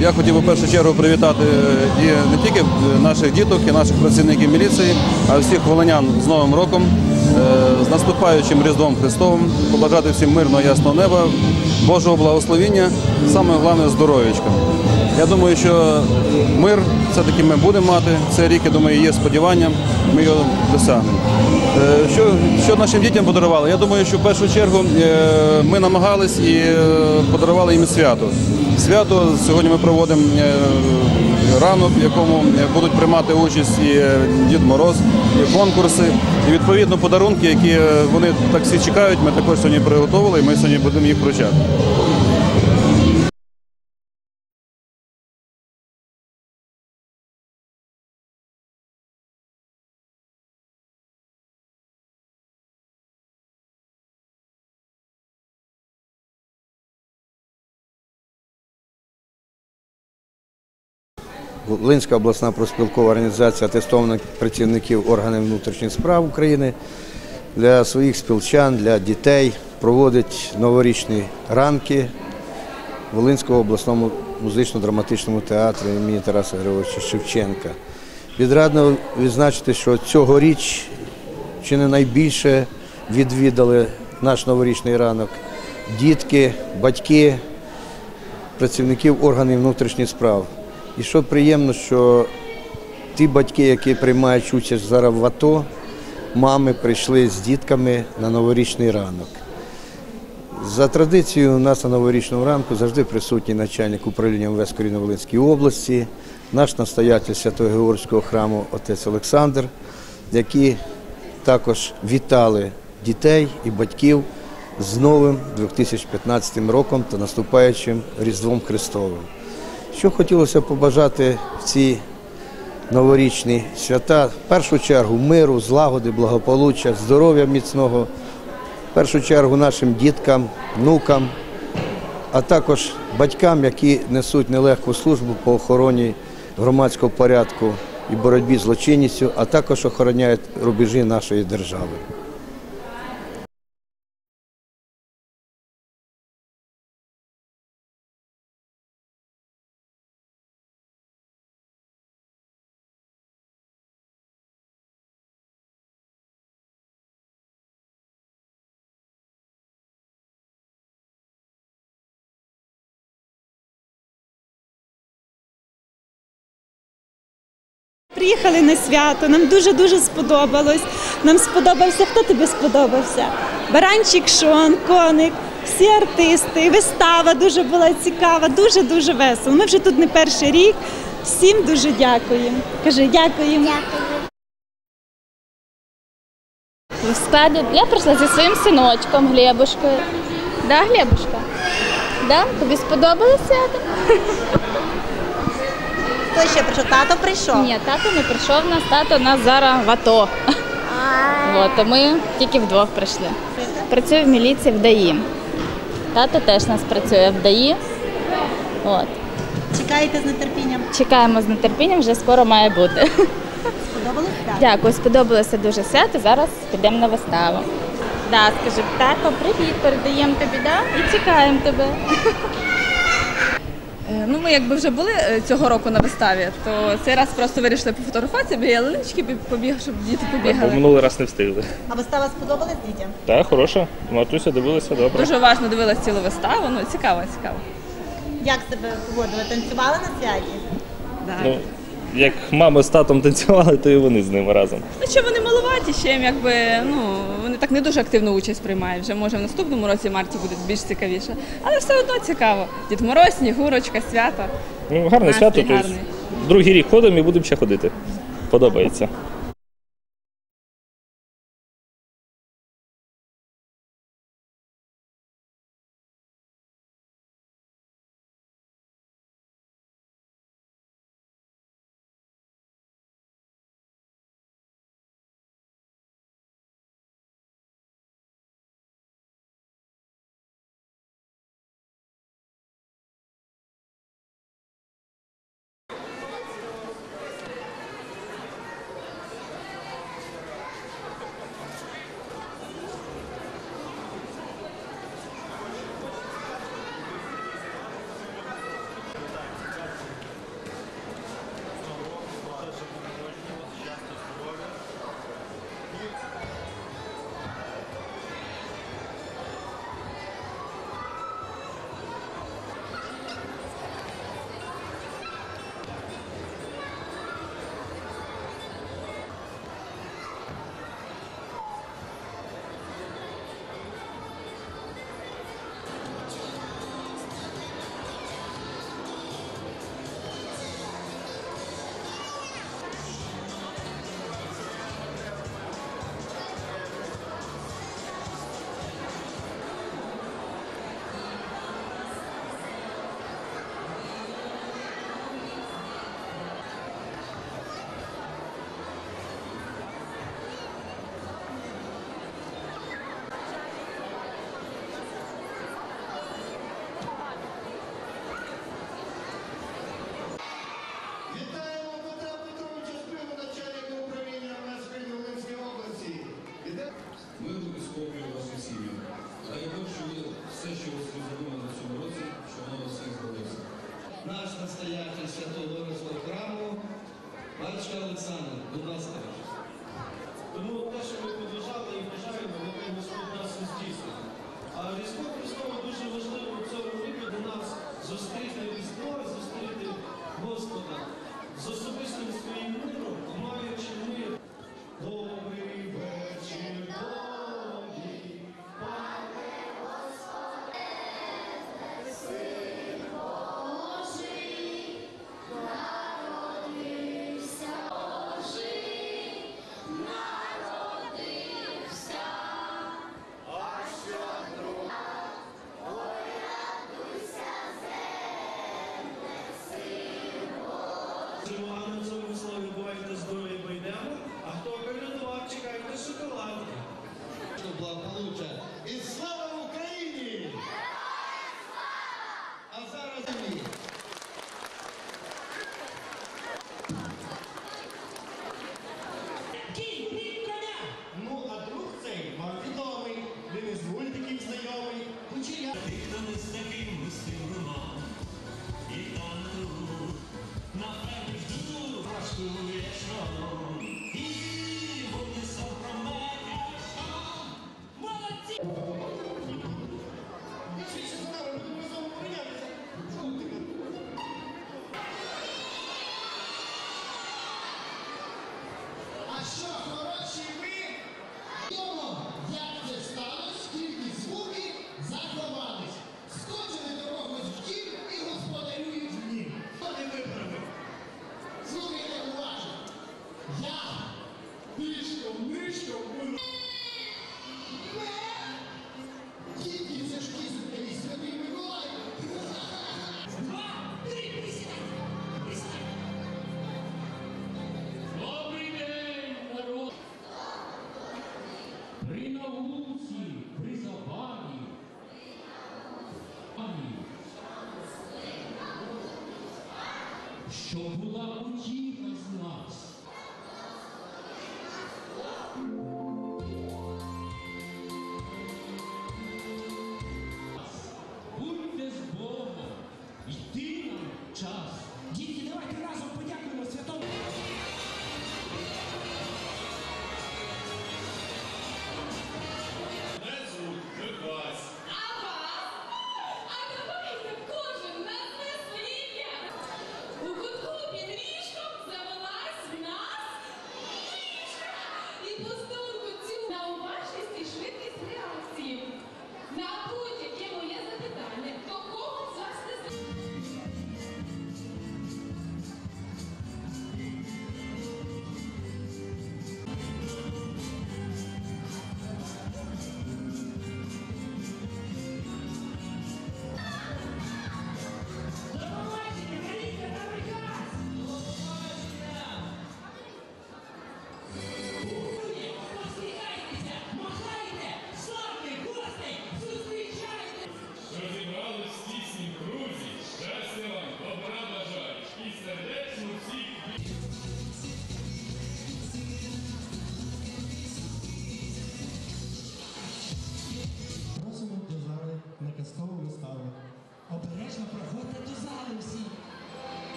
Я хотів би в першу чергу привітати і не тільки наших діток, і наших працівників міліції, а всіх волонян з Новим роком, е, з наступаючим Різдвом Христовим, побажати всім мирного ясного неба, Божого благословіння, саме головне здоров'ячка. Я думаю, що мир все-таки ми будемо мати. Цей рік, я думаю, є сподівання, ми його досягнемо. Е, Що, що нашим дітям подарували? Я думаю, що в першу чергу е, ми намагались і е, подарували їм свято. Свято сьогодні ми проводимо ранок, в якому будуть приймати участь і Дід Мороз, і конкурси, і відповідно подарунки, які е, вони таксі чекають. Ми також сьогодні приготували, і ми сьогодні будемо їх вручати. Волинська обласна проспілкова організація атестованих працівників органів внутрішніх справ України для своїх спілчан, для дітей проводить новорічні ранки в Волинському обласному музично-драматичному театрі імені Тараса Григоровича Шевченка. Відрадно відзначити, що цьогоріч чи не найбільше відвідали наш новорічний ранок дітки, батьки, працівників органів внутрішніх справ. І що приємно, що ті батьки, які приймають участь зараз в АТО, мами прийшли з дітками на новорічний ранок. За традицією, у нас на новорічному ранку завжди присутній начальник управління МВС Корінно-Волинської області, наш настоятель Святого Георгського храму отець Олександр, які також вітали дітей і батьків з новим 2015 роком та наступаючим Різдвом Христовим. Що хотілося побажати в ці новорічні свята, в першу чергу миру, злагоди, благополуччя, здоров'я міцного, в першу чергу нашим діткам, внукам, а також батькам, які несуть нелегку службу по охороні громадського порядку і боротьбі з злочинністю, а також охороняють рубежі нашої держави. Приїхали на свято, нам дуже-дуже сподобалось. Нам сподобався, хто тобі сподобався? Баранчик Шон, коник, всі артисти, вистава дуже була цікава, дуже-дуже весело. Ми вже тут не перший рік. Всім дуже дякуємо. Кажи, дякуємо. В складі я прийшла зі своїм синочком Глебушкою. Да, Глебушка? Да? Тобі сподобалося? Хто ще прийшов? Тато прийшов. Ні, тато не прийшов нас, тато у нас зараз в АТО. От, а ми тільки вдвох прийшли. Працюю в міліції в ДАІ. Тато теж нас працює в ДАІ. От. Чекаєте з нетерпінням. Чекаємо з нетерпінням, вже скоро має бути. Сподобалось? Так. Дякую, сподобалося дуже свято. Зараз підемо на виставу. Да, скажи, тато, привіт, передаємо тобі, да? І чекаємо тебе. Е, Ну, ми якби вже були е, цього року на виставі, то цей раз просто вирішили пофотографуватися, біля лички побіг, щоб діти Бо минулий раз не встигли. А вистава сподобалась дітям? Так, хороша. Матуся дивилася добре. Дуже уважно дивилася цілу виставу. Ну цікаво, цікаво. Як себе поводили? Танцювали на святі? Ну, як мама з татом танцювали, то і вони з ними разом. Ну що вони малуваті, ще їм якби ну вони так не дуже активну участь приймають. Вже може в наступному році марті буде більш цікавіше. Але все одно цікаво. Дід Мороз, Снігурочка, свято. Ну, гарне Настрій свято. Гарний. другий рік ходимо і будемо ще ходити. Подобається.